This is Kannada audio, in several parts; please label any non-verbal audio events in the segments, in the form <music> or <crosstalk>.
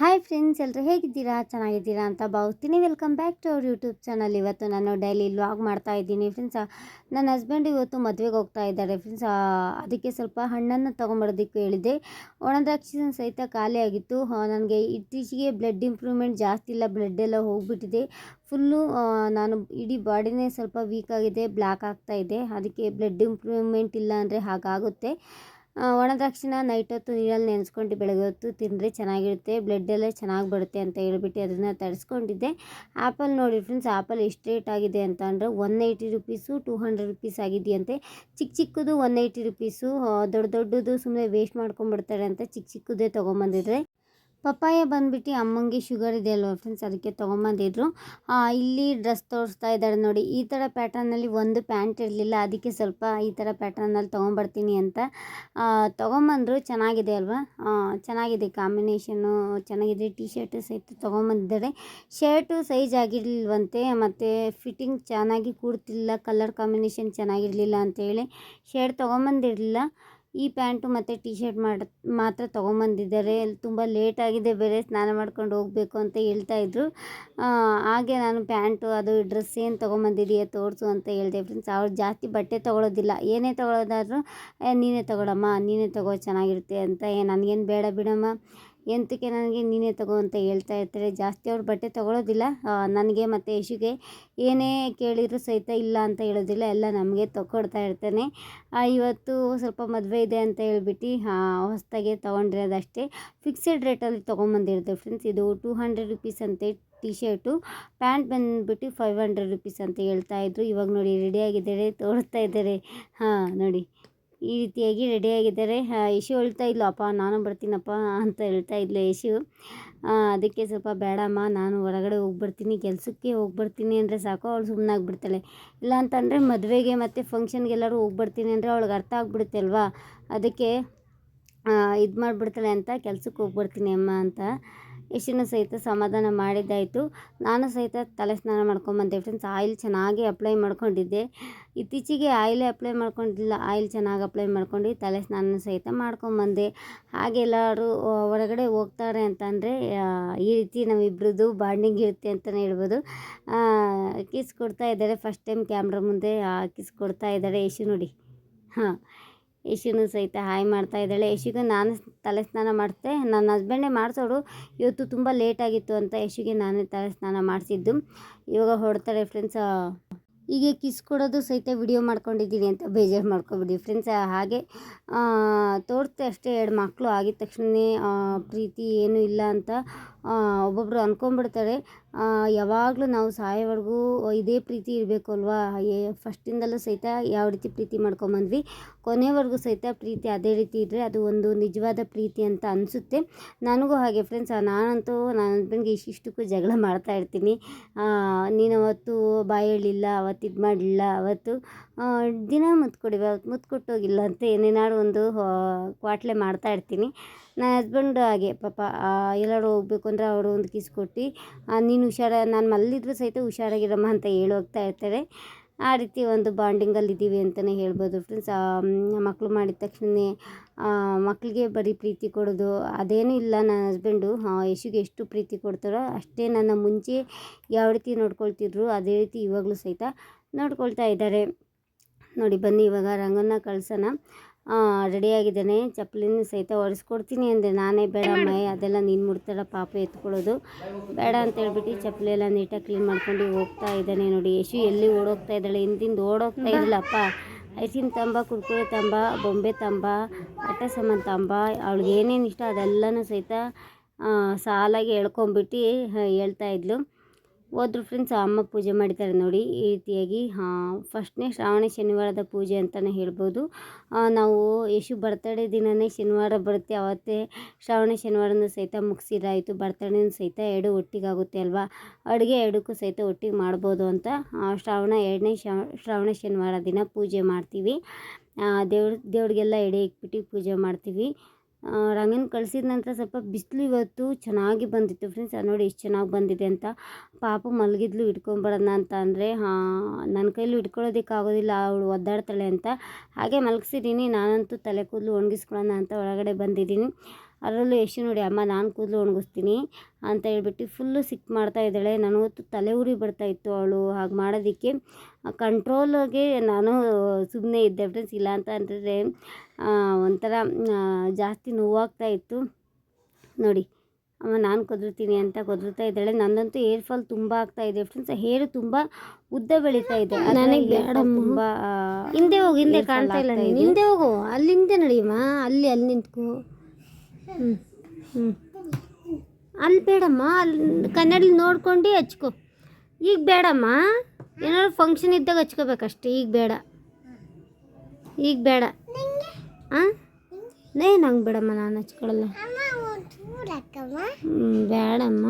ಹಾಯ್ ಫ್ರೆಂಡ್ಸ್ ಎಲ್ಲರೂ ಹೇಗಿದ್ದೀರಾ? ಚೆನ್ನಾಗಿದ್ದೀರಾ ಅಂತ ಭಾವಿಸ್ತೀನಿ. ವೆಲ್ಕಮ್ ಬ್ಯಾಕ್ ಟು ಅವ್ರ ಯೂಟ್ಯೂಬ್ ಚಾನಲ್ ಇವತ್ತು ನಾನು ಡೈಲಿ ವ್ಲಾಗ್ ಮಾಡ್ತಾ ಇದ್ದೀನಿ ಫ್ರೆಂಡ್ಸ್ ನನ್ನ ಹಸ್ಬೆಂಡ್ ಇವತ್ತು ಮದುವೆಗೆ ಹೋಗ್ತಾ ಇದ್ದಾರೆ ಫ್ರೆಂಡ್ಸ್ ಅದಕ್ಕೆ ಸ್ವಲ್ಪ ಹಣ್ಣನ್ನು ತೊಗೊಂಬರೋದಕ್ಕೆ ಹೇಳಿದ್ದೆ ಒಣದ್ರಾಕ್ಷಿ ಸಹಿತ ಖಾಲಿ ಆಗಿತ್ತು. ನನಗೆ ಇತ್ತೀಚೆಗೆ ಬ್ಲಡ್ ಇಂಪ್ರೂವ್ಮೆಂಟ್ ಜಾಸ್ತಿ ಇಲ್ಲ. ಬ್ಲಡ್ ಎಲ್ಲ ಹೋಗಿಬಿಟ್ಟಿದೆ. ಫುಲ್ಲು ನಾನು ಇಡೀ ಬಾಡಿನೇ ಸ್ವಲ್ಪ ವೀಕ್ ಆಗಿದೆ. ಬ್ಲ್ಯಾಕ್ ಆಗ್ತಾ ಇದೆ. ಅದಕ್ಕೆ ಬ್ಲಡ್ ಇಂಪ್ರೂವ್ಮೆಂಟ್ ಇಲ್ಲ ಅಂದರೆ ಹಾಗಾಗುತ್ತೆ. ಒಣ ದ್ರಾಕ್ಷಿನ ನೈಟ್ ಹೊತ್ತು ನೀರಲ್ಲಿ ನೆನೆಸ್ಕೊಂಡು ಬೆಳಗ್ಗೆ ಹೊತ್ತು ತಿಂದರೆ ಚೆನ್ನಾಗಿರುತ್ತೆ ಬ್ಲಡ್ ಎಲ್ಲ ಚೆನ್ನಾಗಿ ಬರುತ್ತೆ ಅಂತ ಹೇಳ್ಬಿಟ್ಟು ಅದನ್ನು ತರಿಸ್ಕೊಂಡಿದ್ದೆ ಆ್ಯಪಲ್ ನೋಡಿ ಫ್ರೆಂಡ್ಸ್ ಆ್ಯಪಲ್ ಎಷ್ಟು ರೇಟ್ ಆಗಿದೆ ಅಂತ ಅಂದರೆ one eighty rupees two hundred rupees ಆಗಿದೆಯಂತೆ. ಚಿಕ್ಕ ಚಿಕ್ಕದು ಒನ್ ಏಯ್ಟಿ ರುಪೀಸು ದೊಡ್ಡ ದೊಡ್ಡದು ಸುಮ್ಮನೆ ವೇಸ್ಟ್ ಮಾಡ್ಕೊಂಡ್ಬಿಡ್ತಾರೆ ಅಂತ ಚಿಕ್ಕ ಚಿಕ್ಕದೇ ತೊಗೊಂಬಂದಿದ್ರೆ ಪಪ್ಪಾಯ ಬಂದ್ಬಿಟ್ಟು ಅಮ್ಮಂಗೆ ಶುಗರ್ ಇದೆ ಅಲ್ವ ಫ್ರೆಂಡ್ಸ್ ಅದಕ್ಕೆ ತೊಗೊಂಬಂದಿದ್ರು ಇಲ್ಲಿ ಡ್ರೆಸ್ ತೋರಿಸ್ತಾ ಇದ್ದಾರೆ ನೋಡಿ, ಈ ಥರ ಪ್ಯಾಟರ್ನಲ್ಲಿ ಒಂದು ಪ್ಯಾಂಟ್ ಇರಲಿಲ್ಲ, ಅದಕ್ಕೆ ಸ್ವಲ್ಪ ಈ ಥರ ಪ್ಯಾಟರ್ನಲ್ಲಿ ತೊಗೊಂಬರ್ತೀನಿ ಅಂತ. ತೊಗೊಂಬಂದ್ರು, ಚೆನ್ನಾಗಿದೆ ಅಲ್ವಾ? ಚೆನ್ನಾಗಿದೆ ಕಾಂಬಿನೇಷನ್ನು ಚೆನ್ನಾಗಿದೆ ಟಿ ಶರ್ಟ್ ಸಹಿತ ತೊಗೊಂಬಂದಿದ್ದಾರೆ. ಶರ್ಟು ಸೈಜ್ ಆಗಿರಲಿಲ್ವಂತೆ, ಮತ್ತು ಫಿಟ್ಟಿಂಗ್ ಚೆನ್ನಾಗಿ ಕೂಡ್ತಿಲ್ಲ ಕಲರ್ ಕಾಂಬಿನೇಷನ್ ಚೆನ್ನಾಗಿರಲಿಲ್ಲ ಅಂತೇಳಿ ಶರ್ಟ್ ತೊಗೊಂಬಂದಿರಲಿಲ್ಲ. ಈ ಪ್ಯಾಂಟು ಮತ್ತು ಟಿ ಶರ್ಟ್ ಮಾಡ ಮಾತ್ರ ತೊಗೊಂಬಂದಿದ್ದಾರೆ. ಅಲ್ಲಿ ತುಂಬ ಲೇಟ್ ಆಗಿದೆ ಬೇರೆ ಸ್ನಾನ ಮಾಡ್ಕೊಂಡು ಹೋಗಬೇಕು ಅಂತ ಹೇಳ್ತಾ ಇದ್ದರು ಹಾಗೆ ನಾನು ಪ್ಯಾಂಟು ಅದು ಡ್ರೆಸ್ ಏನು ತೊಗೊಂಬಂದಿದೀಯ ತೋರಿಸು ಅಂತ ಹೇಳಿದೆ. ಫ್ರೆಂಡ್ಸ್ ಅವ್ರು ಜಾಸ್ತಿ ಬಟ್ಟೆ ತೊಗೊಳೋದಿಲ್ಲ. ಏನೇ ತೊಗೊಳೋದಾದ್ರೂ "ಏ, ನೀನೇ ತೊಗೊಳಮ್ಮ ನೀನೇ ತಗೋ ಚೆನ್ನಾಗಿರುತ್ತೆ ಅಂತ ಏ ನನಗೇನು ಬೇಡ ಬಿಡಮ್ಮ. ಎಂತಕ್ಕೆ ನನಗೆ ನೀನೇ ತಗೋ ಅಂತ ಹೇಳ್ತಾ ಇರ್ತಾರೆ. ಜಾಸ್ತಿ ಅವ್ರು ಬಟ್ಟೆ ತೊಗೊಳೋದಿಲ್ಲ. ನನಗೆ ಮತ್ತು ಯಶುಗೆ ಏನೇ ಕೇಳಿದ್ರು ಸಹಿತ ಇಲ್ಲ ಅಂತ ಹೇಳೋದಿಲ್ಲ. ಎಲ್ಲ ನಮಗೆ ತಗೊಡ್ತಾ ಇರ್ತಾನೆ. ಇವತ್ತು ಸ್ವಲ್ಪ ಮದುವೆ ಇದೆ ಅಂತ ಹೇಳ್ಬಿಟ್ಟು ಹೊಸದಾಗೆ ತೊಗೊಂಡಿರೋದಷ್ಟೇ ಫಿಕ್ಸೆಡ್ ರೇಟಲ್ಲಿ ತೊಗೊಂಬಂದಿರುತ್ತೆ ಫ್ರೆಂಡ್ಸ್ ಇದು ಟೂ ಹಂಡ್ರೆಡ್ ರುಪೀಸ್ ಅಂತ ಟಿ ಶರ್ಟು ಪ್ಯಾಂಟ್ ಬಂದುಬಿಟ್ಟು ಫೈವ್ ಹಂಡ್ರೆಡ್ ರುಪೀಸ್ ಅಂತ ಹೇಳ್ತಾ ಇದ್ರು. ಇವಾಗ ನೋಡಿ ರೆಡಿಯಾಗಿದ್ದಾರೆ ತೋರಿಸ್ತಾ ಇದ್ದಾರೆ. ಹಾಂ, ನೋಡಿ. ಈ ರೀತಿಯಾಗಿ ರೆಡಿಯಾಗಿದ್ದಾರೆ ಯಶು ಹೇಳ್ತಾ ಅಪ್ಪ, ನಾನು ಬರ್ತೀನಪ್ಪ ಅಂತ ಹೇಳ್ತಾ ಇದ್ಲು ಯಶು ಅದಕ್ಕೆ ಸ್ವಲ್ಪ ಬೇಡಮ್ಮ, ನಾನು ಹೊರಗಡೆ ಹೋಗ್ಬರ್ತೀನಿ, ಕೆಲಸಕ್ಕೆ ಹೋಗ್ಬರ್ತೀನಿ ಅಂದರೆ ಸಾಕು, ಅವಳು ಸುಮ್ಮನೆ ಆಗಿಬಿಡ್ತಾಳೆ. ಇಲ್ಲ ಅಂತಂದರೆ ಮದುವೆಗೆ ಮತ್ತು ಫಂಕ್ಷನ್ಗೆಲ್ಲರೂ ಹೋಗ್ಬರ್ತೀನಿ ಅಂದರೆ ಅವಳಿಗೆ ಅರ್ಥ ಆಗ್ಬಿಡುತ್ತೆ ಅಲ್ವಾ? ಅದಕ್ಕೆ ಇದು ಮಾಡಿಬಿಡ್ತಾಳೆ ಅಂತ, ಕೆಲಸಕ್ಕೆ ಹೋಗ್ಬರ್ತೀನಿ ಅಮ್ಮ ಅಂತ. ಯಶುನು ಸಹಿತ ಸಮಾಧಾನ ಮಾಡಿದ್ದಾಯಿತು. ನಾನು ಸಹಿತ ತಲೆ ಸ್ನಾನ ಮಾಡ್ಕೊಂಬಂದೆ ಫ್ರೆಂಡ್ಸ್ ಆಯಿಲ್ ಚೆನ್ನಾಗಿ ಅಪ್ಲೈ ಮಾಡ್ಕೊಂಡಿದ್ದೆ. ಇತ್ತೀಚೆಗೆ ಆಯಿಲೇ ಅಪ್ಲೈ ಮಾಡ್ಕೊಂಡಿಲ್ಲ. ಆಯಿಲ್ ಚೆನ್ನಾಗಿ ಅಪ್ಲೈ ಮಾಡ್ಕೊಂಡು ತಲೆ ಸ್ನಾನ ಸಹಿತ ಮಾಡ್ಕೊಂಬಂದೆ ಹಾಗೆ ಎಲ್ಲರೂ ಹೊರಗಡೆ ಹೋಗ್ತಾರೆ ಅಂತಂದರೆ ಈ ರೀತಿ ನಮ್ಮಿಬ್ರದ್ದು ಬಾಂಡಿಂಗ್ ಇರುತ್ತೆ ಅಂತಲೇ ಹೇಳ್ಬೋದು. ಕಿಸ್ ಕೊಡ್ತಾ ಇದ್ದಾರೆ. ಫಸ್ಟ್ ಟೈಮ್ ಕ್ಯಾಮ್ರಾ ಮುಂದೆ ಕಿಸ್ ಕೊಡ್ತಾ ಇದ್ದಾರೆ. ಯಶು ನೋಡಿ. ಹಾಂ. ಯಶುನು ಸಹಿತ ಹಾಯ್ ಮಾಡ್ತಾ ಇದ್ದಾಳೆ. ಯಶಿಗೆ ನಾನು ತಲೆ ಸ್ನಾನ ಮಾಡಿದೆ ನನ್ನ ಹಸ್ಬೆಂಡೇ ಮಾಡಿಸೋಡು. ಇವತ್ತು ತುಂಬ ಲೇಟಾಗಿತ್ತು ಅಂತ ಯಶಿಗೆ ನಾನೇ ತಲೆ ಸ್ನಾನ ಮಾಡಿಸಿದ್ದು. ಇವಾಗ ಹೊಡ್ತಾಳೆ ಫ್ರೆಂಡ್ಸ್ ಹೀಗೆ ಕಿಸ್ ಕೊಡೋದು ಸಹಿತ ವಿಡಿಯೋ ಮಾಡ್ಕೊಂಡಿದ್ದೀನಿ ಅಂತ ಬೇಜಾರು ಮಾಡ್ಕೊಬಿಡಿ ಫ್ರೆಂಡ್ಸ್ ಹಾಗೆ ತೋರ್ತೆ ಅಷ್ಟೇ ಎರಡು ಮಕ್ಕಳು ಆಗಿದ ತಕ್ಷಣವೇ ಪ್ರೀತಿ ಏನೂ ಇಲ್ಲ ಅಂತ ಆ, ಒಬ್ಬೊಬ್ರು ಅಂದ್ಕೊಂಬಿಡ್ತಾರೆ ಯಾವಾಗಲೂ ನಾವು ಸಾಯೋವರೆಗೂ ಇದೇ ಪ್ರೀತಿ ಇರಬೇಕು ಅಲ್ವಾ ಏ ಫಸ್ಟಿಂದಲೂ ಸಹಿತ ಯಾವ ರೀತಿ ಪ್ರೀತಿ ಮಾಡ್ಕೊಂಬಂದ್ವಿ? ಕೊನೆವರೆಗೂ ಸಹಿತ ಪ್ರೀತಿ ಅದೇ ರೀತಿ ಇದ್ದರೆ ಅದು ಒಂದು ನಿಜವಾದ ಪ್ರೀತಿ ಅಂತ ಅನಿಸುತ್ತೆ. ನನಗೂ ಹಾಗೆ ಫ್ರೆಂಡ್ಸ್ ನಾನಂತೂ ನನ್ನ ಹಸ್ಬೆಂಡ್ಗೆ ಇಷ್ಟಿಷ್ಟಕ್ಕೂ ಜಗಳ ಮಾಡ್ತಾ ಇರ್ತೀನಿ. ನೀನು ಅವತ್ತು ಬಾಯಿ ಹೇಳಿಲ್ಲ ಅವತ್ತು ಇದು ಮಾಡಲಿಲ್ಲ ಅವತ್ತು ದಿನ ಮುತ್ತು ಅವತ್ತು ಮುತ್ತು ಕೊಟ್ಟೋಗಿಲ್ಲ ಅಂತ ಏನೇನಾದ್ರು ಒಂದು ಕ್ವಾಟ್ಲೆ ಮಾಡ್ತಾ ಇರ್ತೀನಿ. ನನ್ನ ಹಸ್ಬೆಂಡ್ ಹಾಗೆ, ಪಾಪ ಎಲ್ಲರೂ ಹೋಗ್ಬೇಕು ಅಂದರೆ ಅವರು ಒಂದು ಕಿಸ್ ಕೊಟ್ಟು ನೀನು ಹುಷಾರ, ನಾನು ಮಲ್ಲಿದ್ರು ಸಹಿತ ಹುಷಾರಾಗಿರಮ್ಮ ಅಂತ ಹೇಳಿ ಹೋಗ್ತಾ ಇರ್ತಾರೆ. ಆ ರೀತಿ ಒಂದು ಬಾಂಡಿಂಗಲ್ಲಿ ಇದ್ದೀವಿ ಅಂತಲೇ ಹೇಳ್ಬೋದು ಫ್ರೆಂಡ್ಸ್ ಮಕ್ಕಳು ಮಾಡಿದ ತಕ್ಷಣವೇ ಮಕ್ಕಳಿಗೆ ಬರೀ ಪ್ರೀತಿ ಕೊಡೋದು, ಅದೇನೂ ಇಲ್ಲ ನನ್ನ ಹಸ್ಬೆಂಡು ಯಶುಗೆ ಎಷ್ಟು ಪ್ರೀತಿ ಕೊಡ್ತಾರೋ ಅಷ್ಟೇ ನನ್ನ ಮುಂಚೆ ಯಾವ ರೀತಿ ನೋಡ್ಕೊಳ್ತಿದ್ರು, ಅದೇ ರೀತಿ ಇವಾಗಲೂ ಸಹಿತ ನೋಡ್ಕೊಳ್ತಾ ಇದ್ದಾರೆ. ನೋಡಿ, ಬನ್ನಿ ಇವಾಗ ರಂಗನ್ನ ಕಳ್ಸೋಣ. ರೆಡಿಯಾಗಿದ್ದಾನೆ. ಚಪ್ಪಲಿನೂ ಸಹಿತ ಒರೆಸ್ಕೊಡ್ತೀನಿ ಅಂದೆ. ನಾನೇ ಬೇಡಮ್ಮ ಅದೆಲ್ಲ ನೀನು ಮುಡ್ತಾರ ಪಾಪ ಎತ್ಕೊಳ್ಳೋದು. ಬೇಡ ಅಂತ ಹೇಳ್ಬಿಟ್ಟು ಚಪ್ಪಲಿ ಎಲ್ಲ ನೀಟಾಗಿ ಕ್ಲೀನ್ ಮಾಡ್ಕೊಂಡು ಹೋಗ್ತಾ ಇದ್ದಾನೆ ನೋಡಿ. ಯಶು ಎಲ್ಲಿ ಓಡೋಗ್ತಾ ಇದ್ದಾಳೆ? ಹಿಂದಿಂದ ಓಡೋಗ್ತಾ ಇದ್ದಿಲ್ಲಪ್ಪ ಐಸಿನ ತಂಬ ಕುರ್ಕುರೆ ತಂಬ ಬೊಂಬೆ ತಂಬ ಆಟ ಸಾಮಾನು ತಂಬ ಅವಳಿಗೆ ಏನೇನು ಇಷ್ಟ ಅದೆಲ್ಲನೂ ಸಹಿತ ಸಾಲಾಗಿ ಎಳ್ಕೊಂಬಿಟ್ಟು ಹೇಳ್ತಾ ಇದ್ಲು. ಹೋದ್ರು ಫ್ರೆಂಡ್ಸ್ ಅಮ್ಮ ಪೂಜೆ ಮಾಡ್ತಾರೆ ನೋಡಿ, ಈ ರೀತಿಯಾಗಿ ಫಸ್ಟ್ನೇ ಶ್ರಾವಣ ಶನಿವಾರದ ಪೂಜೆ ಅಂತಲೇ ಹೇಳ್ಬೋದು. ನಾವು ಯಶು ಬರ್ತಡೇ ದಿನವೇ ಶನಿವಾರ ಬರುತ್ತೆ, ಅವತ್ತೇ ಶ್ರಾವಣ ಶನಿವಾರನೂ ಸಹಿತ ಮುಗಿಸಿದಾಯಿತು ಬರ್ತಡೇನೂ ಸಹಿತ ಎರಡು ಒಟ್ಟಿಗಾಗುತ್ತೆ ಅಲ್ವಾ? ಅಡುಗೆ ಎರಡಕ್ಕೂ ಸಹಿತ ಒಟ್ಟಿಗೆ ಮಾಡ್ಬೋದು ಅಂತ ಶ್ರಾವಣ ಎರಡನೇ ಶ್ರಾವಣ ಶನಿವಾರ ದಿನ ಪೂಜೆ ಮಾಡ್ತೀವಿ. ದೇವ್ರ, ದೇವ್ರಿಗೆಲ್ಲ ಎಡೆ ಇಟ್ಬಿಟ್ಟು ಪೂಜೆ ಮಾಡ್ತೀವಿ. ರಂಗನ ಕಳಿಸಿದ ನಂತರ ಸ್ವಲ್ಪ ಬಿಸಿಲು ಇವತ್ತು ಚೆನ್ನಾಗಿ ಬಂದಿತ್ತು ಫ್ರೆಂಡ್ಸ್ ನೋಡಿ ಎಷ್ಟು ಚೆನ್ನಾಗಿ ಬಂದಿದೆ ಅಂತ. ಪಾಪ ಮಲಗಿದ್ಲು ಇಟ್ಕೊಂಬರೋಣ ಅಂತ ಅಂದರೆ ನನ್ನ ಕೈಲೂ ಇಟ್ಕೊಳ್ಳೋದಕ್ಕೆ ಆಗೋದಿಲ್ಲ ಅವಳು ಒದ್ದಾಡ್ತಾಳೆ ಅಂತ. ಹಾಗೆ ಮಲಗಿಸಿದ್ದೀನಿ ನಾನಂತೂ ತಲೆ ಕೂದಲು ಒಣಗಿಸ್ಕೊಳ್ಳೋಣ ಅಂತ ಒಳಗಡೆ ಬಂದಿದ್ದೀನಿ ಅದರಲ್ಲೂ ಯಶು ನೋಡಿ ಅಮ್ಮ ನಾನು ಕೂದಲು ಒಣಗಿಸ್ತೀನಿ ಅಂತ ಹೇಳ್ಬಿಟ್ಟು ಫುಲ್ಲು ಸಿಕ್ ಮಾಡ್ತಾ ಇದ್ದಾಳೆ. ನನಗಂತೂ ತಲೆ ಉರಿ ಬರ್ತಾ ಇತ್ತು ಅವಳು ಹಾಗೆ ಮಾಡೋದಕ್ಕೆ. ಕಂಟ್ರೋಲಾಗೆ ನಾನು ಸುಮ್ಮನೆ ಇದ್ದೆ ಫ್ರೆಂಡ್ಸ್ ಇಲ್ಲ ಅಂತ ಅಂದರೆ ಒಂಥರ ಜಾಸ್ತಿ ನೋವಾಗ್ತಾ ಇತ್ತು. ನೋಡಿ ಅಮ್ಮ ನಾನು ಕೊದರ್ತೀನಿ ಅಂತ ಕೊದರ್ತಾ ಇದ್ದಾಳೆ. ನನ್ನಂತೂ ಹೇರ್ ಫಾಲ್ ತುಂಬ ಆಗ್ತಾ ಇದೆ ಫ್ರೆಂಡ್ಸ್ ಹೇರು ತುಂಬ ಉದ್ದ ಬೆಳೀತಾ ಇದೆ. ನನಗೆ ತುಂಬ ಹಿಂದೆ ಹೋಗು ಹಿಂದೆ ಕಾಣ್ತಾ ಇಲ್ಲ ಹಿಂದೆ ಹೋಗು. ಅಲ್ಲಿ ಹಿಂದೆ ನಡಿಯಮ್ಮ ಅಲ್ಲಿ ಅಲ್ಲಿ ನಿಂತ್ಕೋ. ಅಲ್ಲಿ ಬೇಡಮ್ಮ ಅಲ್ಲಿ ಕನ್ನಡಲ್ಲಿ ನೋಡ್ಕೊಂಡು ಹಚ್ಕೊ ಈಗ ಬೇಡಮ್ಮ ಏನಾದ್ರು ಫಂಕ್ಷನ್ ಇದ್ದಾಗ ಹಚ್ಕೋಬೇಕಷ್ಟೇ ಈಗ ಬೇಡ ಈಗ ಬೇಡ ಹಾಂ ನೇ ನಂಗೆ ಬೇಡಮ್ಮ ನಾನು ಹಚ್ಕೊಳ್ಳಲ್ಲ ಹ್ಞೂ ಬೇಡಮ್ಮ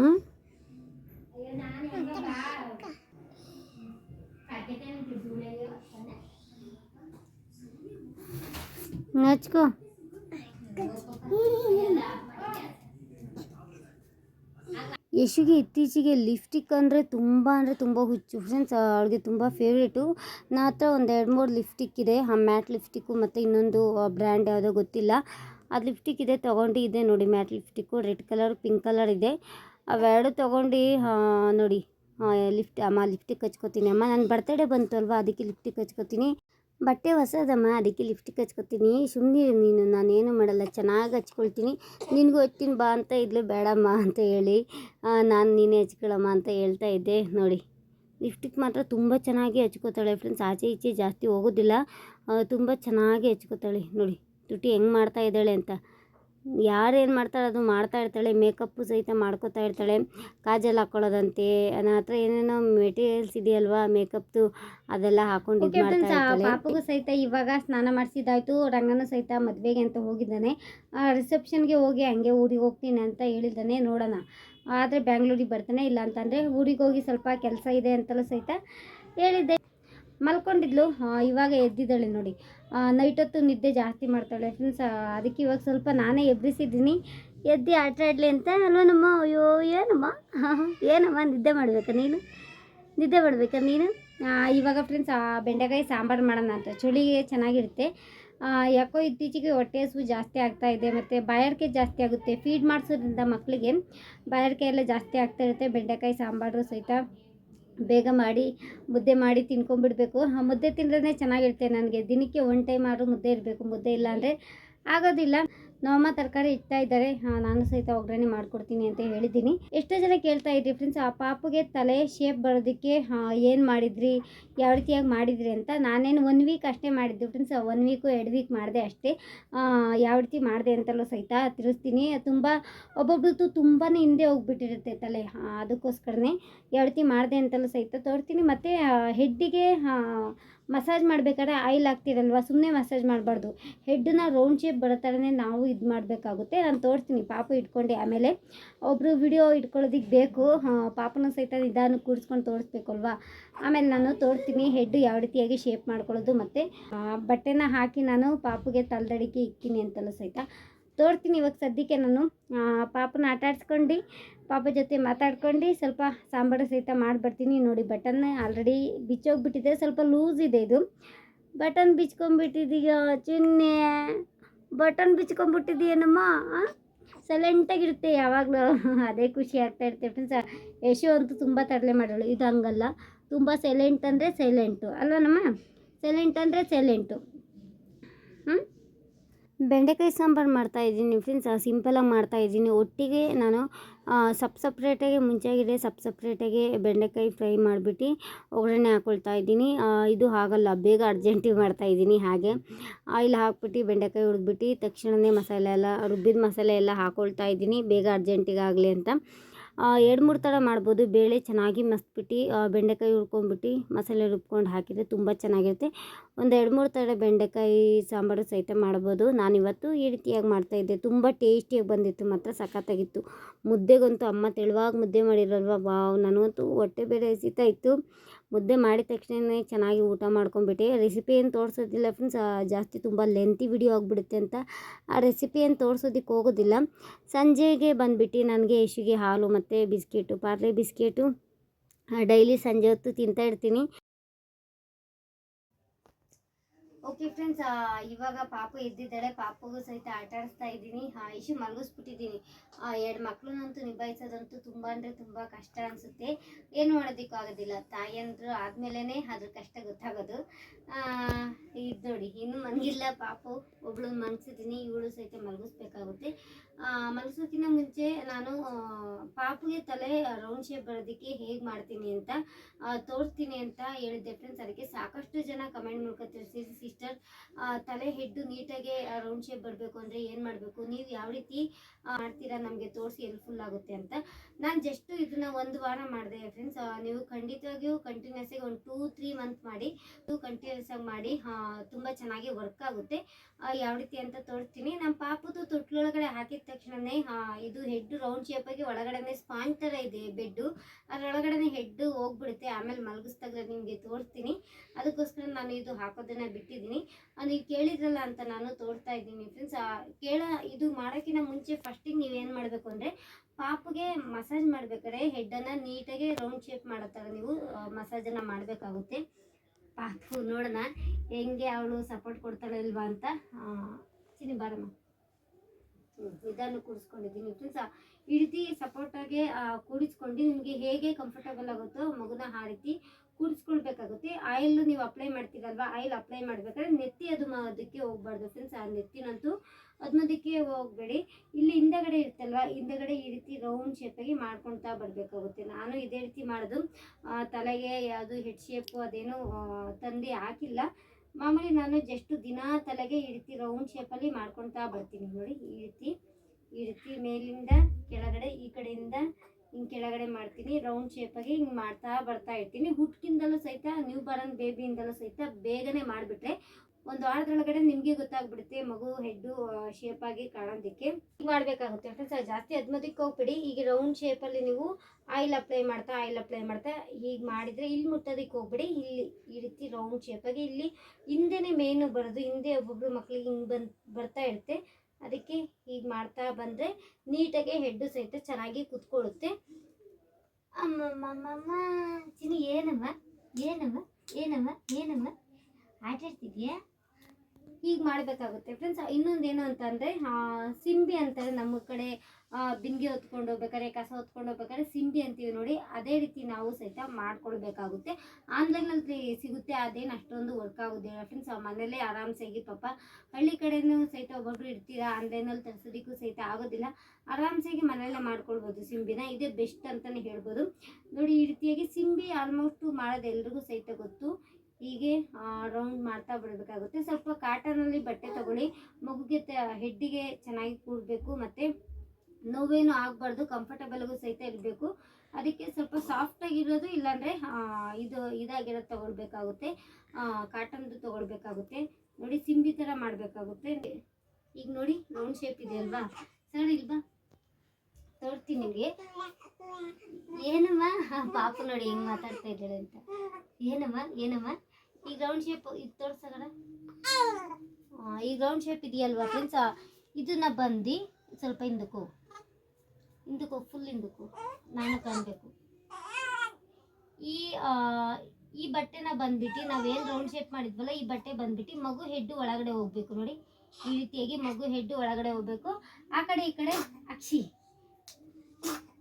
ಹಚ್ಕೋ ಯಶುಗೆ ಇತ್ತೀಚೆಗೆ ಲಿಫ್ಟಿಕ್ ಅಂದರೆ ತುಂಬ ಅಂದರೆ ತುಂಬ ಹುಚ್ಚು. ಫ್ರೆಂಡ್ಸ್ ಅವಳಿಗೆ ತುಂಬ ಫೇವ್ರೇಟು ನಾ ಹತ್ರ ಒಂದು ಎರಡು ಮೂರು ಲಿಫ್ಟಿಕ್ ಇದೆ. ಆ ಮ್ಯಾಟ್ ಲಿಫ್ಟಿಕ್ಕು ಮತ್ತು ಇನ್ನೊಂದು ಬ್ರ್ಯಾಂಡ್ ಯಾವುದೋ ಗೊತ್ತಿಲ್ಲ. ಅದು ಲಿಫ್ಟಿಕ್ ಇದೆ, ತೊಗೊಂಡು ಇದೆ ನೋಡಿ. Matte lipstick red colour, pink colour ಇದೆ. ಅವೆರಡು ತೊಗೊಂಡು ನೋಡಿ. ಲಿಫ್ಟ್ ಅಮ್ಮ ಲಿಫ್ಟಿಕ್ ಹಚ್ಕೋತೀನಿ. ಅಮ್ಮ ನನ್ನ ಬರ್ತಡೇ ಬಂತು ಅಲ್ವಾ ಅದಕ್ಕೆ ಲಿಫ್ಟಿಕ್ ಹಚ್ಕೋತೀನಿ. ಬಟ್ಟೆ ಹೊಸದಮ್ಮ, ಅದಕ್ಕೆ ಲಿಫ್ಟಿಕ್ ಹಚ್ಕೊಳ್ತೀನಿ ಸುಮ್ಮನೆ ನೀನು, ನಾನೇನು ಮಾಡಲ್ಲ, ಚೆನ್ನಾಗಿ ಹಚ್ಕೊಳ್ತೀನಿ. ನಿನಗೂ ಹಚ್ತೀನಿ ಬಾ ಅಂತ ಇದ್ಲು, ಬೇಡಮ್ಮ ಅಂತ ಹೇಳಿ. ನಾನು ನೀನೇ ಹಚ್ಕೊಳಮ್ಮ ಅಂತ ಹೇಳ್ತಾ ಇದ್ದೆ. ನೋಡಿ ಲಿಫ್ಟಿಕ್ ಮಾತ್ರ ತುಂಬ ಚೆನ್ನಾಗಿ ಹಚ್ಕೋತಾಳೆ ಫ್ರೆಂಡ್ಸ್ ಆಚೆ ಈಚೆ ಜಾಸ್ತಿ ಹೋಗೋದಿಲ್ಲ. ತುಂಬ ಚೆನ್ನಾಗಿ ಹಚ್ಕೋತಾಳೆ. ನೋಡಿ, ತುಟಿ ಹೆಂಗೆ ಮಾಡ್ತಾ ಇದ್ದಾಳೆ ಅಂತ. ಯಾರೇನು ಮಾಡ್ತಾಳೆ ಅದು ಮಾಡ್ತಾ ಇರ್ತಾಳೆ ಮೇಕಪ್ಪು ಸಹಿತ ಮಾಡ್ಕೋತಾ ಇರ್ತಾಳೆ ಕಾಜಲ್ ಹಾಕ್ಕೊಳ್ಳೋದಂತೆ ನನ್ನ ಹತ್ರ ಏನೇನೋ ಮೆಟೀರಿಯಲ್ಸ್ ಇದೆಯಲ್ವಾ ಮೇಕಪ್ದು ಅದೆಲ್ಲ ಹಾಕೊಂಡು ಇದು ಮಾಡ್ತಾ ಇರ್ತಾಳೆ. ಪಾಪಗೂ ಸಹಿತ ಇವಾಗ ಸ್ನಾನ ಮಾಡಿಸಿದಾಯ್ತು ರಂಗನೂ ಸಹಿತ ಮದುವೆಗೆ ಅಂತ ಹೋಗಿದ್ದಾನೆ. ರಿಸೆಪ್ಷನ್ಗೆ ಹೋಗಿ ಹಂಗೆ ಊರಿಗೆ ಹೋಗ್ತೀನಿ ಅಂತ ಹೇಳಿದ್ದಾನೆ ನೋಡೋಣ. ಆದರೆ ಬ್ಯಾಂಗ್ಳೂರಿಗೆ ಬರ್ತಾನೆ ಇಲ್ಲ ಅಂತಂದರೆ ಊರಿಗೆ ಹೋಗಿ ಸ್ವಲ್ಪ ಕೆಲಸ ಇದೆ ಅಂತಲೂ ಸಹಿತ ಹೇಳಿದ್ದೆ. ಮಲ್ಕೊಂಡಿದ್ಲು. ಇವಾಗ ಎದ್ದಿದ್ದಾಳೆ ನೋಡಿ. ನೈಟ್ ಹೊತ್ತು ನಿದ್ದೆ ಜಾಸ್ತಿ ಮಾಡ್ತಾಳೆ. ಫ್ರೆಂಡ್ಸ್ ಅದಕ್ಕೆ ಇವಾಗ ಸ್ವಲ್ಪ ನಾನೇ ಎಬ್ಬಿಸಿದ್ದೀನಿ. ಎದ್ದು ಆಟ ಆಡಲಿ ಅಂತ ಅಲ್ವಾ ನಮ್ಮ? ಅಯ್ಯೋ, ಏನಮ್ಮ? <laughs> ಏನಮ್ಮ ನಿದ್ದೆ ಮಾಡಬೇಕಾ ನೀನು? ನಿದ್ದೆ ಮಾಡಬೇಕಾ ನೀನು? ಇವಾಗ ಫ್ರೆಂಡ್ಸ್ ಬೆಂಡೆಕಾಯಿ ಸಾಂಬಾರು ಮಾಡೋಣ ಅಂತ. ಚಳಿಗೆ ಚೆನ್ನಾಗಿರುತ್ತೆ. ಯಾಕೋ ಇತ್ತೀಚೆಗೆ ಹೊಟ್ಟೆ ಹಸು ಜಾಸ್ತಿ ಆಗ್ತಾ ಇದೆ ಮತ್ತು ಬಾಯಾರಿಕೆ ಜಾಸ್ತಿ ಆಗುತ್ತೆ. ಫೀಡ್ ಮಾಡಿಸೋದ್ರಿಂದ ಮಕ್ಕಳಿಗೆ ಬಾಯಾರಿಕೆ ಎಲ್ಲ ಜಾಸ್ತಿ ಆಗ್ತಾ ಇರುತ್ತೆ. ಬೆಂಡೆಕಾಯಿ ಸಾಂಬಾರು ಸಹಿತ. ಬೇಗ ಮಾಡಿ ಮುದ್ದೆ ಮಾಡಿ ತಿನ್ಕೊಂಡ್ಬಿಡ್ಬೇಕು ಆ ಮುದ್ದೆ ತಿಂದ್ರೇ ಚೆನ್ನಾಗಿರುತ್ತೆ ನನಗೆ. ದಿನಕ್ಕೆ ಒನ್ ಟೈಮ್ ಆದರೂ ಮುದ್ದೆ ಇರಬೇಕು. ಮುದ್ದೆ ಇಲ್ಲ ಅಂದರೆ ಆಗೋದಿಲ್ಲ. ನಮ್ಮಮ್ಮ ತರಕಾರಿ ಇಡ್ತಾ ಇದ್ದಾರೆ. ಹಾಂ, ನಾನು ಸಹಿತ ಒಗ್ಗರಣೆ ಮಾಡಿಕೊಡ್ತೀನಿ ಅಂತ ಹೇಳಿದ್ದೀನಿ. ಎಷ್ಟೋ ಜನ ಕೇಳ್ತಾ ಇದ್ರಿ, ಫ್ರೆಂಡ್ಸ್, ಆ ಪಾಪುಗೆ ತಲೆ ಶೇಪ್ ಬರೋದಕ್ಕೆ ಏನು ಮಾಡಿದ್ರಿ? ಯಾವ ರೀತಿಯಾಗಿ ಮಾಡಿದ್ರಿ? ಅಂತ. ನಾನೇನು ಒನ್ ವೀಕ್ ಅಷ್ಟೇ ಮಾಡಿದ್ದು, ಫ್ರೆಂಡ್ಸ್ ಒನ್ ವೀಕು ಎರಡು ವೀಕ್ ಮಾಡಿದೆ ಅಷ್ಟೇ. ಯಾವ ರೀತಿ ಮಾಡಿದೆ? ಅಂತಲೂ ಸಹಿತ ತಿಳಿಸ್ತೀನಿ ತುಂಬ, ಒಬ್ಬೊಬ್ರದ್ದು ತುಂಬಾ ಹಿಂದೆ ಹೋಗ್ಬಿಟ್ಟಿರುತ್ತೆ ತಲೆ. ಅದಕ್ಕೋಸ್ಕರನೇ ಯಾವ ರೀತಿ ಮಾಡಿದೆ ಅಂತಲೂ ಸಹಿತ ತೋರ್ತೀನಿ. ಮತ್ತು ಹೆಡ್ಡಿಗೆ ಮಸಾಜ್ ಮಾಡಬೇಕಾದ್ರೆ ಆಯಿಲ್ ಹಾಕ್ತಿರಲ್ವ ಸುಮ್ಮನೆ ಮಸಾಜ್ ಮಾಡಬಾರ್ದು. ಹೆಡ್ಡನ್ನ ರೌಂಡ್ ಶೇಪ್ ಬರೋ ಥರನೇ ನಾವು ಇದು ಮಾಡಬೇಕಾಗುತ್ತೆ. ನಾನು ತೋರಿಸ್ತೀನಿ. ಪಾಪು ಇಟ್ಕೊಂಡೆ. ಆಮೇಲೆ ಒಬ್ಬರು ವಿಡಿಯೋ ಇಟ್ಕೊಳ್ಳೋದಕ್ಕೆ ಬೇಕು. ಪಾಪನ ಸಹಿತ ನಿಧಾನ ಕೂರಿಸ್ಕೊಂಡು ತೋರಿಸ್ಬೇಕು ಅಲ್ವಾ ಆಮೇಲೆ ನಾನು ತೋರಿಸ್ತೀನಿ. ಹೆಡ್ ಯಾವ ರೀತಿಯಾಗಿ ಶೇಪ್ ಮಾಡ್ಕೊಳ್ಳೋದು ಮತ್ತು ಬಟ್ಟೆನ ಹಾಕಿ ನಾನು ಪಾಪುಗೆ ತಲೆದಡಿಕೆ ಇಕ್ಕೀನಿ ಅಂತಲೂ ಸಹಿತ. ತೋರಿಸ್ತೀನಿ ಇವಾಗ ಸದ್ಯಕ್ಕೆ ನಾನು. ಪಾಪನ ಆಟ ಆಡ್ಸ್ಕೊಂಡು, ಪಾಪ ಜೊತೆ ಮಾತಾಡ್ಕೊಂಡು, ಸ್ವಲ್ಪ ಸಾಂಬಾರು ಸಹಿತ ಮಾಡಿಬರ್ತೀನಿ ನೋಡಿ. ಬಟನ್ ಆಲ್ರೆಡಿ ಬಿಚ್ಚೋಗ್ಬಿಟ್ಟಿದೆ, ಸ್ವಲ್ಪ ಲೂಸ್ ಇದೆ ಇದು. ಬಟನ್ ಬಿಚ್ಕೊಂಡ್ಬಿಟ್ಟಿದೀಯ ಚಿನ್ನೆ? ಬಟನ್ ಬಿಚ್ಕೊಂಡ್ಬಿಟ್ಟಿದೆಯೇನಮ್ಮ? ಸೈಲೆಂಟಾಗಿರುತ್ತೆ ಯಾವಾಗಲೂ. <laughs> ಅದೇ ಖುಷಿ ಆಗ್ತಾ ಇರುತ್ತೆ ಫ್ರೆಂಡ್ಸ್ ಯಶು ಅಂತೂ ತುಂಬ ತರಲೆ ಮಾಡೋಳು ಇದು ಹಂಗಲ್ಲ. ತುಂಬ ಸೈಲೆಂಟ್ ಅಂದರೆ ಸೈಲೆಂಟು ಅಲ್ವನಮ್ಮ? ಸೈಲೆಂಟ್ ಅಂದರೆ ಸೈಲೆಂಟು ಬೆಂಡೆಕಾಯಿ ಸಾಂಬಾರು ಮಾಡ್ತಾ ಇದ್ದೀನಿ ಫ್ರೆಂಡ್ಸ್ ಸಿಂಪಲಾಗಿ ಮಾಡ್ತಾ ಇದ್ದೀನಿ. ಒಟ್ಟಿಗೆ ನಾನು ಸಪ್ ಸಪ್ರೇಟಾಗಿ ಮುಂಚೆಗಿದೆ ಸಪ್ ಸಪ್ರೇಟಾಗಿ ಬೆಂಡೆಕಾಯಿ ಫ್ರೈ ಮಾಡಿಬಿಟ್ಟು ಒಗ್ಗರಣೆ ಹಾಕ್ಕೊಳ್ತಾ ಇದ್ದೀನಿ. ಇದು ಆಗಲ್ಲ ಬೇಗ ಅರ್ಜೆಂಟಿಗೆ ಮಾಡ್ತಾ ಇದ್ದೀನಿ ಹಾಗೆ. ಆಯಿಲ್ ಹಾಕ್ಬಿಟ್ಟು ಬೆಂಡೆಕಾಯಿ ಹುರಿದ್ಬಿಟ್ಟು ತಕ್ಷಣವೇ ಮಸಾಲೆ ಎಲ್ಲ, ರುಬ್ಬಿದ ಮಸಾಲೆ ಎಲ್ಲ ಹಾಕ್ಕೊಳ್ತಾ ಇದ್ದೀನಿ. ಬೇಗ ಅರ್ಜೆಂಟಿಗೆ ಆಗಲಿ ಅಂತ. ಎರಡು ಮೂರು ಥರ ಮಾಡ್ಬೋದು. ಬೇಳೆ ಚೆನ್ನಾಗಿ ಮಸ್ತ್ಬಿಟ್ಟು ಬೆಂಡೆಕಾಯಿ ಹುರ್ಕೊಂಡ್ಬಿಟ್ಟು ಮಸಾಲೆ ರುಬ್ಕೊಂಡು ಹಾಕಿದರೆ ತುಂಬ ಚೆನ್ನಾಗಿರುತ್ತೆ. ಒಂದು ಎರಡು ಮೂರು ಥರ ಬೆಂಡೆಕಾಯಿ ಸಾಂಬಾರು ಸಹಿತ ಮಾಡ್ಬೋದು. ನಾನಿವತ್ತು ಈ ರೀತಿಯಾಗಿ ಮಾಡ್ತಾಯಿದ್ದೆ ತುಂಬ ಟೇಸ್ಟಿಯಾಗಿ ಬಂದಿತ್ತು. ಮಾತ್ರ ಸಖತ್ತಾಗಿತ್ತು. ಮುದ್ದೆಗಂತೂ ಅಮ್ಮ ತೆಳುವಾಗಿ ಮುದ್ದೆ ಮಾಡಿರಲ್ವ? ವಾವ್, ನನಗಂತೂ ಹೊಟ್ಟೆ ಬೇರೆ ಹಸಿತಾ ಇತ್ತು. ಮುದ್ದೆ ಮಾಡಿದ ತಕ್ಷಣವೇ ಚೆನ್ನಾಗಿ ಊಟ ಮಾಡ್ಕೊಂಬಿಟ್ಟೆ. ರೆಸಿಪಿ ಏನು ತೋರಿಸೋದಿಲ್ಲ ಫ್ರೆಂಡ್ಸ್ ಜಾಸ್ತಿ ತುಂಬ ಲೆಂತಿ ವಿಡಿಯೋ ಆಗಿಬಿಡುತ್ತೆ ಅಂತ. ಆ ರೆಸಿಪಿ ಏನು ತೋರಿಸೋದಕ್ಕೆ ಹೋಗೋದಿಲ್ಲ. ಸಂಜೆಗೆ ಬಂದುಬಿಟ್ಟು ನನಗೆ ಯಶಿಗೆ ಹಾಲು ಮತ್ತು ಬಿಸ್ಕೆಟು ಪಾರ್ಲೆ ಬಿಸ್ಕೆಟು ಡೈಲಿ ಸಂಜೆ ಹೊತ್ತು ತಿಂತಾ ಇರ್ತೀನಿ. ಓಕೆ ಫ್ರೆಂಡ್ಸ್ ಇವಾಗ ಪಾಪು ಎದ್ದಿದ್ದಾಳೆ. ಪಾಪುಗೂ ಸಹಿತ ಆಟ ಆಡಿಸ್ತಾ ಇದ್ದೀನಿ. ಇಶು ಮಲಗಿಸ್ಬಿಟ್ಟಿದ್ದೀನಿ. ಎರಡು ಮಕ್ಳನ್ನಂತೂ ನಿಭಾಯಿಸೋದಂತೂ ತುಂಬ ಅಂದರೆ ತುಂಬ ಕಷ್ಟ ಅನಿಸುತ್ತೆ. ಏನು ಮಾಡೋದಕ್ಕೂ ಆಗೋದಿಲ್ಲ. ತಾಯಿಯಂದ್ರು ಆದಮೇಲೆ ಅದ್ರ ಕಷ್ಟ ಗೊತ್ತಾಗೋದು. ಇದು ನೋಡಿ, ಇನ್ನು ಮನಗಿಲ್ಲ ಪಾಪು. ಒಬ್ಳು ಮಲಗಿಸಿದ್ದೀನಿ. ಇವಳು ಸಹಿತ ಮಲಗಿಸ್ಬೇಕಾಗುತ್ತೆ. ಮಲಗಿಸೋಕ್ಕಿಂತ ಮುಂಚೆ ನಾನು ಪಾಪುಗೆ ತಲೆ ರೌಂಡ್ ಶೇಪ್ ಬರೋದಕ್ಕೆ ಹೇಗೆ ಮಾಡ್ತೀನಿ ಅಂತ ತೋರಿಸ್ತೀನಿ ಅಂತ ಹೇಳಿದ್ದೆ ಫ್ರೆಂಡ್ಸ್ ಅದಕ್ಕೆ ಸಾಕಷ್ಟು ಜನ ಕಮೆಂಟ್ ಮೂಲಕ ತಿಳಿಸಿ ಸಿಸ್ಟರ್ ತಲೆ ಹೆಡ್ಡು ನೀಟಾಗಿ ರೌಂಡ್ ಶೇಪ್ ಬರಬೇಕು ಅಂದರೆ ಏನು ಮಾಡಬೇಕು? ನೀವು ಯಾವ ರೀತಿ ಮಾಡ್ತೀರಾ? ನಮಗೆ ತೋರಿಸಿ ಹೆಲ್ಪ್ಫುಲ್ ಆಗುತ್ತೆ ಅಂತ. ನಾನು ಜಸ್ಟು ಇದನ್ನ ಒಂದು ವಾರ ಮಾಡಿದೆ ಫ್ರೆಂಡ್ಸ್ ನೀವು ಖಂಡಿತವಾಗಿಯೂ ಕಂಟಿನ್ಯೂಸ್ ಆಗಿ ಒಂದು ಟೂ ತ್ರೀ ಮಂತ್ ಮಾಡಿ ಟೂ ಕಂಟಿನ್ಯೂಸ್ ಆಗಿ ಮಾಡಿ ತುಂಬ ಚೆನ್ನಾಗಿ ವರ್ಕ್ ಆಗುತ್ತೆ. ಯಾವ ರೀತಿ ಅಂತ ತೋರಿಸ್ತೀನಿ. ನಮ್ಮ ಪಾಪದು ತೊಟ್ಲೊಳಗಡೆ ಹಾಕಿದ ತಕ್ಷಣನೇ ಇದು ಹೆಡ್ ರೌಂಡ್ ಶೇಪಾಗಿ ಒಳಗಡೆನೆ ಸ್ಪಾಂಜ್ ಥರ ಇದೆ ಬೆಡ್ಡು. ಅದರೊಳಗಡೆ ಹೆಡ್ ಹೋಗ್ಬಿಡುತ್ತೆ ಆಮೇಲೆ ಮಲಗಿಸ್ದಾಗ ನಿಮಗೆ ತೋರಿಸ್ತೀನಿ. ಅದಕ್ಕೋಸ್ಕರ ನಾನು ಇದು ಹಾಕೋದನ್ನ ಬಿಟ್ಟಿದ್ದೀನಿ. ನೀವು ಕೇಳಿದ್ರಲ್ಲ ಅಂತ ನಾನು ತೋರ್ತಾ ಇದ್ದೀನಿ ಫ್ರೆಂಡ್ಸ್ ಕೇಳ ಇದು ಮಾಡೋಕ್ಕಿಂತ ಮುಂಚೆ ಫಸ್ಟಿಗೆ ನೀವೇನು ಮಾಡಬೇಕು ಅಂದರೆ ಪಾಪಗೆ ಮಸಾಜ್ ಮಾಡ್ಬೇಕಾದ್ರೆ ಹೆಡ್ಡನ್ನು ನೀಟಾಗಿ ರೌಂಡ್ ಶೇಪ್ ಮಾಡೋ ಥರ ನೀವು ಮಸಾಜನ್ನು ಮಾಡಬೇಕಾಗುತ್ತೆ. ಪಾಪು ನೋಡೋಣ ಹೆಂಗೆ ಅವಳು ಸಪೋರ್ಟ್ ಕೊಡ್ತಾಳೆ ಇಲ್ವಾ ಅಂತ ಆ, ಚಿನ್ನಿ ಬಾರಮ್ಮ. ನಿಧಾನ ಕೂಡಿಸ್ಕೊಂಡಿದ್ದೀನಿ ಫ್ರೆಂಡ್ಸ್ ಈ ರೀತಿ ಸಪೋರ್ಟಾಗೆ ಕೂಡಿಸ್ಕೊಂಡು ನಿಮಗೆ ಹೇಗೆ ಕಂಫರ್ಟಬಲ್ ಆಗುತ್ತೋ ಮಗುನ ಆ ರೀತಿ ಕೂಡಿಸ್ಕೊಳ್ಬೇಕಾಗುತ್ತೆ ಆಯಿಲ್ ನೀವು ಅಪ್ಲೈ ಮಾಡ್ತೀರಲ್ವ? ಆಯಿಲ್ ಅಪ್ಲೈ ಮಾಡಬೇಕಾದ್ರೆ ನೆತ್ತಿ ಅದು ಅದಕ್ಕೆ ಹೋಗ್ಬಾರ್ದು ಫ್ರೆಂಡ್ಸ್ ಆ ನೆತ್ತಿನಂತೂ ಅದನ್ನದಕ್ಕೆ ಹೋಗಬೇಡಿ. ಇಲ್ಲಿ ಹಿಂದಗಡೆ ಇರ್ತಲ್ವ ಹಿಂದೆಗಡೆ ಈ ರೀತಿ ರೌಂಡ್ ಶೇಪಾಗಿ ಮಾಡ್ಕೊಳ್ತಾ ಬರಬೇಕಾಗುತ್ತೆ. ನಾನು ಇದೇ ರೀತಿ ಮಾಡೋದು. ತಲೆಗೆ ಯಾವುದು ಹೆಡ್ ಶೇಪು ಅದೇನು ತಂದು ಹಾಕಿಲ್ಲ. ಮಾಮೂಲಿ ನಾನು ಜಸ್ಟ್ ದಿನಾ ತಲೆಗೆ ಈ ರೀತಿ ರೌಂಡ್ ಶೇಪಲ್ಲಿ ಮಾಡ್ಕೊತಾ ಬರ್ತೀನಿ ನೋಡಿ, ಈ ರೀತಿ ಈ ರೀತಿ ಮೇಲಿಂದ ಕೆಳಗಡೆ, ಈ ಕಡೆಯಿಂದ ಹಿಂಗೆ ಕೆಳಗಡೆ ಮಾಡ್ತೀನಿ ರೌಂಡ್ ಶೇಪಾಗಿ ಹಿಂಗೆ ಮಾಡ್ತಾ ಬರ್ತಾ ಇರ್ತೀನಿ. ಹುಟ್ಟಿಂದಲೂ ಸಹಿತ ನ್ಯೂ ಬಾರನ್ ಬೇಬಿಯಿಂದಲೂ ಸಹಿತ ಬೇಗನೆ ಮಾಡಿಬಿಟ್ರೆ ಒಂದು ವಾರದೊಳಗಡೆ ನಿಮಗೆ ಗೊತ್ತಾಗ್ಬಿಡುತ್ತೆ ಮಗು ಹೆಡ್ಡು ಆಗಿ ಕಾಣೋದಕ್ಕೆ. ಮಾಡಬೇಕಾಗುತ್ತೆ. ಫ್ರೆಂಡ್ಸ್ ಜಾಸ್ತಿ ಅದ್ಮದಕ್ಕೆ ಹೋಗ್ಬಿಡಿ. ಈಗ ರೌಂಡ್ ಶೇಪಲ್ಲಿ ನೀವು ಆಯಿಲ್ ಅಪ್ಲೈ ಮಾಡ್ತಾ ಆಯಿಲ್ ಅಪ್ಲೈ ಮಾಡ್ತಾ ಹೀಗೆ ಮಾಡಿದರೆ ಇಲ್ಲಿ ಮುಟ್ಟೋದಕ್ಕೆ ಹೋಗ್ಬಿಡಿ. ಇಲ್ಲಿ ಈ ರೀತಿ ರೌಂಡ್ ಶೇಪಾಗಿ ಇಲ್ಲಿ ಹಿಂದೆನೇ ಮೇನು ಬರೋದು. ಹಿಂದೆ ಒಬ್ಬೊಬ್ರು ಮಕ್ಳಿಗೆ ಹಿಂಗೆ ಬಂದು, ಬರ್ತಾ ಇರುತ್ತೆ. ಅದಕ್ಕೆ ಹೀಗೆ ಮಾಡ್ತಾ ಬಂದರೆ ನೀಟಾಗಿ ಹೆಡ್ಡು ಸಹಿತ ಚೆನ್ನಾಗಿ ಕುತ್ಕೊಳ್ಳುತ್ತೆ. ಅಮ್ಮಮ್ಮಮ್ಮ ಚಿನ್ನಿ ಏನಮ್ಮ? ಏನಮ್ಮ? ಏನಮ್ಮ? ಏನಮ್ಮ? ಆಟ ಆಡ್ತಿದ್ಯಾ ಹೀಗೆ ಮಾಡಬೇಕಾಗುತ್ತೆ. ಫ್ರೆಂಡ್ಸ್ ಇನ್ನೊಂದು ಏನು ಅಂತಂದರೆ ಸಿಂಬಿ ಅಂತಾರೆ ನಮ್ಮ ಕಡೆ ಬಿಂದಿಗೆ ಹೊತ್ಕೊಂಡು ಹೋಗ್ಬೇಕಾದ್ರೆ, ಕಸ ಹೊತ್ಕೊಂಡು ಹೋಗ್ಬೇಕಾದ್ರೆ ಸಿಂಬಿ ಅಂತೀವಿ ನೋಡಿ, ಅದೇ ರೀತಿ ನಾವು ಸಹಿತ ಮಾಡ್ಕೊಳ್ಬೇಕಾಗುತ್ತೆ. ಆನ್ಲೈನಲ್ಲಿ ಸಿಗುತ್ತೆ, ಅದೇನು ಅಷ್ಟೊಂದು ವರ್ಕ್ ಆಗೋದಿಲ್ಲ. ಫ್ರೆಂಡ್ಸ್ ಮನೇಲೇ ಆರಾಮ್ಸಾಗಿ ಪಾಪ ಹಳ್ಳಿ ಕಡೆಯೂ ಸಹಿತ ಒಬ್ಬೊಬ್ರು ಇರ್ತೀರಾ? ಆನ್ಲೈನಲ್ಲಿ ತರಿಸೋದಕ್ಕೂ ಸಹಿತ ಆಗೋದಿಲ್ಲ. ಆರಾಮ್ಸಾಗಿ ಮನೆಯಲ್ಲೇ ಮಾಡ್ಕೊಳ್ಬೋದು ಸಿಂಬಿನ ಇದೇ ಬೆಸ್ಟ್ ಅಂತಲೇ ಹೇಳ್ಬೋದು. ನೋಡಿ, ಈ ರೀತಿಯಾಗಿ ಸಿಂಬಿ ಆಲ್ಮೋಸ್ಟು ಮಾಡೋದು ಎಲ್ರಿಗೂ ಸಹಿತ ಗೊತ್ತು. ಹೀಗೆ ರೌಂಡ್ ಮಾಡ್ತಾ ಬಿಡಬೇಕಾಗುತ್ತೆ. ಸ್ವಲ್ಪ ಕಾಟನಲ್ಲಿ ಬಟ್ಟೆ ತಗೊಳ್ಳಿ. ಮಗುಗೆ ಹೆಡ್ಡಿಗೆ ಚೆನ್ನಾಗಿ ಕೂಡಬೇಕು ಮತ್ತು ನೋವೇನು ಆಗಬಾರ್ದು ಕಂಫರ್ಟಬಲ್ಗೂ ಸಹಿತ ಇರಬೇಕು. ಅದಕ್ಕೆ ಸ್ವಲ್ಪ ಸಾಫ್ಟ್ ಆಗಿರೋದು, ಇಲ್ಲಾಂದರೆ ಇದು ಇದಾಗಿರೋದು ತೊಗೊಳ್ಬೇಕಾಗುತ್ತೆ. ಕಾಟನ್ದು ತೊಗೊಳ್ಬೇಕಾಗುತ್ತೆ. ನೋಡಿ ಸಿಂಬಿ ಥರ ಮಾಡಬೇಕಾಗುತ್ತೆ. ಈಗ ನೋಡಿ ರೌಂಡ್ ಶೇಪ್ ಇದೆ ಅಲ್ವಾ? ಸರ್ ಇಲ್ವಾ? ತೋರ್ತೀನಿ ನಿಮಗೆ. ಏನಮ್ಮ? ಪಾಪ ನೋಡಿ, ಹೆಂಗೆ ಮಾತಾಡ್ತಾ ಇದ್ದಾಳೆ ಅಂತ. ಏನಮ್ಮ? ಏನಮ್ಮ? ಈ ರೌಂಡ್ ಶೇಪ್ ಇದು ತೋರ್ಸೋಣ ಈ ರೌಂಡ್ ಶೇಪ್ ಇದೆಯಲ್ವಾ ಫ್ರೆಂಡ್ಸ್ ಇದನ್ನ ಬಂದು ಸ್ವಲ್ಪ ಹಿಂದಕ್ಕೂ. ಹಿಂದಕ್ಕೂ ಫುಲ್ ಹಿಂದಕ್ಕೂ. ನಾನು ಕಾಣಬೇಕು. ಈ ಈ ಬಟ್ಟೆನ ಬಂದ್ಬಿಟ್ಟು ನಾವೇನು ರೌಂಡ್ ಶೇಪ್ ಮಾಡಿದ್ವಲ್ಲ, ಈ ಬಟ್ಟೆ ಬಂದ್ಬಿಟ್ಟು ಮಗು ಹೆಡ್ಡು ಒಳಗಡೆ ಹೋಗ್ಬೇಕು ನೋಡಿ. ಈ ರೀತಿಯಾಗಿ ಮಗು ಹೆಡ್ಡು ಒಳಗಡೆ ಹೋಗ್ಬೇಕು. ಆ ಕಡೆ, ಈ ಕಡೆ, ಅಕ್ಷಿ.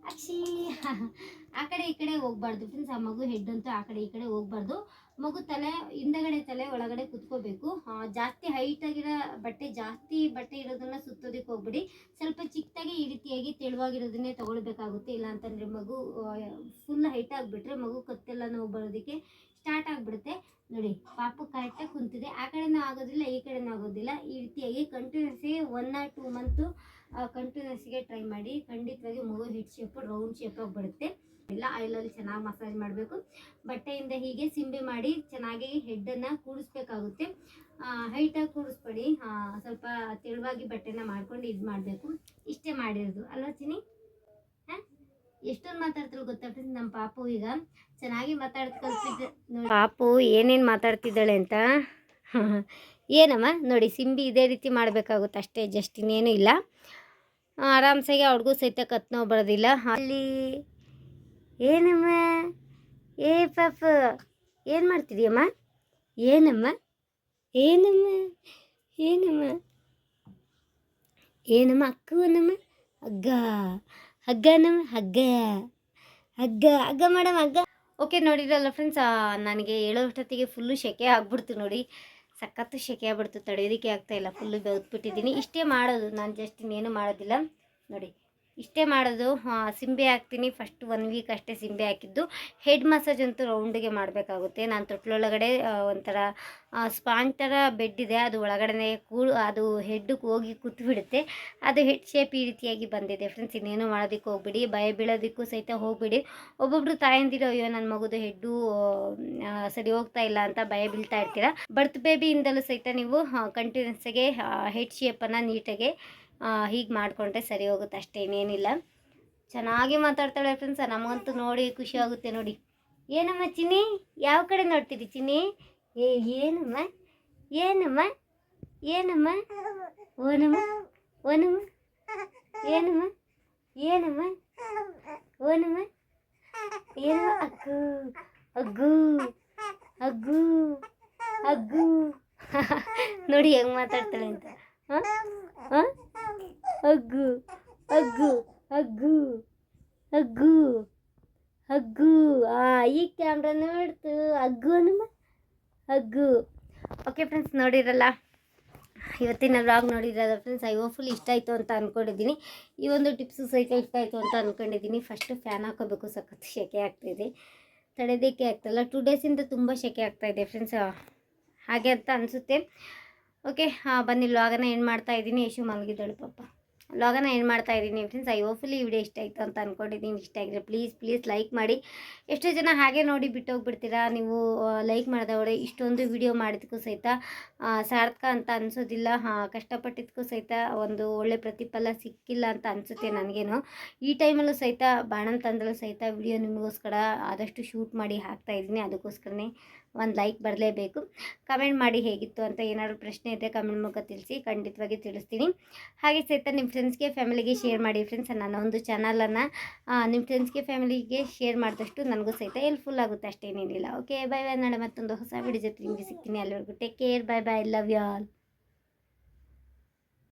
ಅಕ್ಷಿ. <laughs> ಆ ಕಡೆ, ಈ ಕಡೆ ಹೋಗ್ಬಾರ್ದು ಫ್ರೆಂಡ್ಸ್ ಆ ಮಗು ಹೆಡ್ ಅಂತೂ ಆ ಕಡೆ, ಈ ಕಡೆ ಹೋಗ್ಬಾರ್ದು. ಮಗು ತಲೆ, ಹಿಂದಗಡೆ ತಲೆ, ಒಳಗಡೆ ಕುತ್ಕೋಬೇಕು. ಜಾಸ್ತಿ ಹೈಟ್ ಆಗಿರೋ ಬಟ್ಟೆ, ಜಾಸ್ತಿ ಬಟ್ಟೆ ಇರೋದನ್ನ ಸುತ್ತೋದಕ್ಕೆ ಹೋಗ್ಬಿಡಿ. ಸ್ವಲ್ಪ ಚಿಕ್ಕದಾಗಿ ಈ ರೀತಿಯಾಗಿ ತೆಳುವಾಗಿರೋದನ್ನೇ ತಗೊಳ್ಬೇಕಾಗುತ್ತೆ. ಇಲ್ಲ ಅಂತಂದ್ರೆ ಮಗು ಫುಲ್ ಹೈಟ್ ಆಗಿಬಿಟ್ರೆ ಮಗು ಕತ್ತೆಲ್ಲ ನೋವು ಬರೋದಕ್ಕೆ ಸ್ಟಾರ್ಟ್ ಆಗಿಬಿಡುತ್ತೆ. ನೋಡಿ, ಪಾಪು ಕರೆಕ್ಟಾಗಿ ಕುಂತಿದೆ. ಆ ಕಡೆನೂ ಆಗೋದಿಲ್ಲ, ಈ ಕಡೆನೂ ಆಗೋದಿಲ್ಲ. ಈ ರೀತಿಯಾಗಿ ಕಂಟಿನ್ಯೂಸ್ಗೆ ಒನ್ ಆರ್ ಟೂ ಮಂತು ಕಂಟಿನ್ಯೂಸ್ಗೆ ಟ್ರೈ ಮಾಡಿ. ಖಂಡಿತವಾಗಿ ಮಗು ಹೆಡ್ ಶೇಪು ರೌಂಡ್ ಶೇಪಾಗಿ ಬರುತ್ತೆ. ಇಲ್ಲ ಆಯಿಲಲ್ಲಿ ಚೆನ್ನಾಗಿ ಮಸಾಜ್ ಮಾಡಬೇಕು. ಬಟ್ಟೆಯಿಂದ ಹೀಗೆ ಸಿಂಬೆ ಮಾಡಿ ಚೆನ್ನಾಗಿ ಹೆಡ್ಡನ್ನು ಕೂಡಿಸ್ಬೇಕಾಗುತ್ತೆ. ಹೈಟಾಗಿ ಕೂಡಿಸ್ಬೇಡಿ. ಸ್ವಲ್ಪ ತೆಳುವಾಗಿ ಬಟ್ಟೆನ ಮಾಡ್ಕೊಂಡು ಇದು ಮಾಡಬೇಕು. ಇಷ್ಟೇ ಮಾಡಿರೋದು. ಅಲ್ವಾ ಚಿನಿ ಎಷ್ಟೊಂದು ಮಾತಾಡ್ತಾಳೆ ಗೊತ್ತಾಗ್ತದೆ ನಮ್ಮ ಪಾಪು ಈಗ ಚೆನ್ನಾಗಿ ಮಾತಾಡ್ತ ಪಾಪು ಏನೇನು ಮಾತಾಡ್ತಿದ್ದಾಳೆ ಅಂತ? <laughs> ಏನಮ್ಮ? ನೋಡಿ, ಸಿಂಬಿ ಇದೇ ರೀತಿ ಮಾಡಬೇಕಾಗುತ್ತೆ. ಅಷ್ಟೇ ಜಸ್ಟ್ ಇನ್ನೇನು ಇಲ್ಲ. ಆರಾಮ್ಸಾಗಿ ಅವ್ರಿಗೂ ಸಹಿತ ಕತ್ ನೋವು ಬರೋದಿಲ್ಲ. ಅಲ್ಲಿ ಏನಮ್ಮ? ಏ ಪಾಪ, ಏನು ಮಾಡ್ತಿದ್ಯಮ್ಮ? ಏನಮ್ಮ? ಏನಮ್ಮ? ಏನಮ್ಮ? ಏನಮ್ಮ ಅಕ್ಕ ನಮ್ಮ ಹಗ್ಗ ಹಗ್ಗ ನಮ್ಮ ಹಗ್ಗ ಹಗ್ಗ ಹಗ್ಗ ಮೇಡಮ್ ಹಗ್ಗ ಓಕೆ ನೋಡಿರಲ್ಲ ಫ್ರೆಂಡ್ಸ್ ನನಗೆ ಹೇಳೋಷ್ಟೊತ್ತಿಗೆ ಫುಲ್ಲು ಶೆಕೆ ಆಗ್ಬಿಡ್ತು ನೋಡಿ. ಸಖತ್ತು ಶೆಕೆ ಆಗ್ಬಿಡ್ತು, ತಡೆಯೋದಕ್ಕೆ ಆಗ್ತಾಯಿಲ್ಲ ಫುಲ್ಲು ಬೆವ್ತ್ಬಿಟ್ಟಿದ್ದೀನಿ. ಇಷ್ಟೇ ಮಾಡೋದು. ನಾನು ಜಸ್ಟ್ ಇನ್ನೇನು ಮಾಡೋದಿಲ್ಲ. ನೋಡಿ ಇಷ್ಟೇ ಮಾಡೋದು. ಸಿಂಬೆ ಹಾಕ್ತೀನಿ. ಫಸ್ಟ್ ಒನ್ ವೀಕ್ ಅಷ್ಟೇ ಸಿಂಬೆ ಹಾಕಿದ್ದು. ಹೆಡ್ ಮಸಾಜ್ ಅಂತೂ ರೌಂಡಿಗೆ ಮಾಡಬೇಕಾಗುತ್ತೆ. ನಾನು ತೊಟ್ಲೊಳಗಡೆ ಒಂಥರ ಸ್ಪಾಂಜ್ ಥರ ಬೆಡ್ ಇದೆ. ಅದು ಒಳಗಡೆ ಕೂ, ಅದು ಹೆಡ್ಗೆ ಹೋಗಿ ಕೂತ್ಬಿಡುತ್ತೆ ಅದು ಹೆಡ್ ಶೇಪ್ ಈ ರೀತಿಯಾಗಿ ಬಂದಿದೆ. ಫ್ರೆಂಡ್ಸ್ ಇನ್ನೇನು ಮಾಡೋದಕ್ಕೆ ಹೋಗ್ಬಿಡಿ. ಭಯ ಬೀಳೋದಕ್ಕೂ ಸಹಿತ ಹೋಗ್ಬಿಡಿ. ಒಬ್ಬೊಬ್ರು ತಾಯಂದಿರು, ಅಯ್ಯೋ ನನ್ನ ಮಗುದು ಹೆಡ್ಡು ಸರಿ ಹೋಗ್ತಾ ಇಲ್ಲ ಅಂತ ಭಯ ಬೀಳ್ತಾ ಇರ್ತೀರ? ಬರ್ತ್ ಬೇಬಿಯಿಂದಲೂ ಸಹಿತ ನೀವು ಕಂಟಿನ್ಯೂಸ್ಗೆ ಹೆಡ್ ಶೇಪನ್ನು ನೀಟಾಗಿ ಹೀಗೆ ಮಾಡಿಕೊಂಡ್ರೆ ಸರಿ ಹೋಗುತ್ತೆ ಅಷ್ಟೇ ಇನ್ನೇನಿಲ್ಲ ಚೆನ್ನಾಗಿ ಮಾತಾಡ್ತಾಳೆ ಫ್ರೆಂಡ್ಸ ನಮಗಂತೂ ನೋಡಿ ಖುಷಿ ಆಗುತ್ತೆ ನೋಡಿ. ಏನಮ್ಮ ಚಿನ್ನಿ, ಯಾವ ಕಡೆ ನೋಡ್ತೀರಿ ಚಿನ್ನಿ? ಏ, ಏನಮ್ಮ? ಏನಮ್ಮ? ಏನಮ್ಮ? ಓನಮ್ಮ? ಓನಮ್ಮ? ಏನಮ್ಮ? ಏನಮ್ಮ? ಓನಮ್ಮ? ಏನಮ್ಮ? ಅಗ್ಗು ಅಗ್ಗು ಅಗ್ಗು ಅಗ್ಗು. <laughs> ನೋಡಿ ಹೆಂಗೆ ಮಾತಾಡ್ತಾಳೆ ಅಂತ. ಹಾಂ? ಹಾಂ? ಅಗ್ಗು ಅಗ್ಗು ಅಗ್ಗು ಅಗ್ಗು ಅಗ್ಗು ಆ, ಈ ಕ್ಯಾಮ್ರಾ ನೋಡ್ತು. ನಮ್ಮ ಅಗ್ಗು ಓಕೆ ಫ್ರೆಂಡ್ಸ್ ನೋಡಿರಲ್ಲ? ಇವತ್ತಿನ ವ್ಲಾಗ್ ನೋಡಿರಲ್ಲ ಫ್ರೆಂಡ್ಸ್ ಐ ಫುಲ್ ಇಷ್ಟ ಆಯಿತು ಅಂತ ಅಂದ್ಕೊಂಡಿದ್ದೀನಿ ಈ ಒಂದು ಟಿಪ್ಸು ಸಹಿತ ಇಷ್ಟ ಆಯಿತು ಅಂತ ಅಂದ್ಕೊಂಡಿದ್ದೀನಿ ಫಸ್ಟು ಫ್ಯಾನ್ ಹಾಕೋಬೇಕು, ಸಖತ್ ಸೆಕೆ ಆಗ್ತಾಯಿದೆ ತಡೆಯೋದಕ್ಕೆ ಆಗ್ತಾಯಿಲ್ಲ ಟೂ ಡೇಸಿಂದ ತುಂಬ ಸೆಕೆ ಆಗ್ತಾಯಿದೆ ಫ್ರೆಂಡ್ಸ್ ಹಾಗೆ ಅಂತ ಅನಿಸುತ್ತೆ. ಓಕೆ, ಹಾಂ, ಬನ್ನಿ ಲಾಗನ ಏನು ಮಾಡ್ತಾ ಇದ್ದೀನಿ ಯಶು ಮಲಗಿದ್ದಾಳು ಪಾಪ. ಲಾಗನ ಏನು ಮಾಡ್ತಾ ಇದ್ದೀನಿ ಫ್ರೆಂಡ್ಸ್ ಐ ಹೋಪ್ಫುಲಿ ಈ ವಿಡಿಯೋ ಇಷ್ಟ ಆಯಿತು ಅಂತ ಅಂದ್ಕೊಂಡಿದ್ದೀನಿ ಇಷ್ಟ ಆಗಿದ್ರೆ ಪ್ಲೀಸ್ ಪ್ಲೀಸ್ ಲೈಕ್ ಮಾಡಿ. ಎಷ್ಟೋ ಜನ ಹಾಗೆ ನೋಡಿ ಬಿಟ್ಟು ಹೋಗ್ಬಿಡ್ತೀರಾ ನೀವು ಲೈಕ್ ಮಾಡಿದವಳೆ ಇಷ್ಟೊಂದು ವಿಡಿಯೋ ಮಾಡಿದಕ್ಕೂ ಸಹಿತ ಸಾರ್ಥಕ ಅಂತ ಅನಿಸೋದಿಲ್ಲ, ಹಾಂ ಕಷ್ಟಪಟ್ಟಿದ್ದಕ್ಕೂ ಸಹಿತ ಒಂದು ಒಳ್ಳೆ ಪ್ರತಿಫಲ ಸಿಕ್ಕಿಲ್ಲ ಅಂತ ಅನಿಸುತ್ತೆ ನನಗೇನು. ಈ ಟೈಮಲ್ಲೂ ಸಹಿತ ಬಾಣಂತಂದ್ರೂ ಸಹಿತ ವಿಡಿಯೋ ನಿಮಗೋಸ್ಕರ ಆದಷ್ಟು ಶೂಟ್ ಮಾಡಿ ಹಾಕ್ತಾ ಇದ್ದೀನಿ, ಅದಕ್ಕೋಸ್ಕರನೇ ಒಂದು ಲೈಕ್ ಬರಲೇಬೇಕು. ಕಮೆಂಟ್ ಮಾಡಿ ಹೇಗಿತ್ತು ಅಂತ ಏನಾದರೂ ಪ್ರಶ್ನೆ ಇದ್ದರೆ ಕಮೆಂಟ್ ಮೂಲಕ ತಿಳಿಸಿ ಖಂಡಿತವಾಗಿ ತಿಳಿಸ್ತೀನಿ. ಹಾಗೆ ಸಹಿತ ನಿಮ್ಮ ಫ್ರೆಂಡ್ಸ್ಗೆ ಫ್ಯಾಮಿಲಿಗೆ ಶೇರ್ ಮಾಡಿ ಫ್ರೆಂಡ್ಸ್ ನನ್ನ ಒಂದು ಚಾನಲನ್ನು ನಿಮ್ಮ ಫ್ರೆಂಡ್ಸ್ಗೆ ಫ್ಯಾಮಿಲಿಗೆ ಶೇರ್ ಮಾಡಿದಷ್ಟು ನನಗೂ ಸಹಿತ ಹೆಲ್ಪ್ಫುಲ್ ಆಗುತ್ತೆ ಅಷ್ಟೇನೇನಿಲ್ಲ ಓಕೆ ಬೈ ಬೈ ನಾಳೆ ಮತ್ತೊಂದು ಹೊಸ ವಿಡಿಯೋ ಜೊತೆ ನಿಮಗೆ ಸಿಗ್ತೀನಿ ಅಲ್ಲಿವರೆಗೂ. Take care bye bye love you all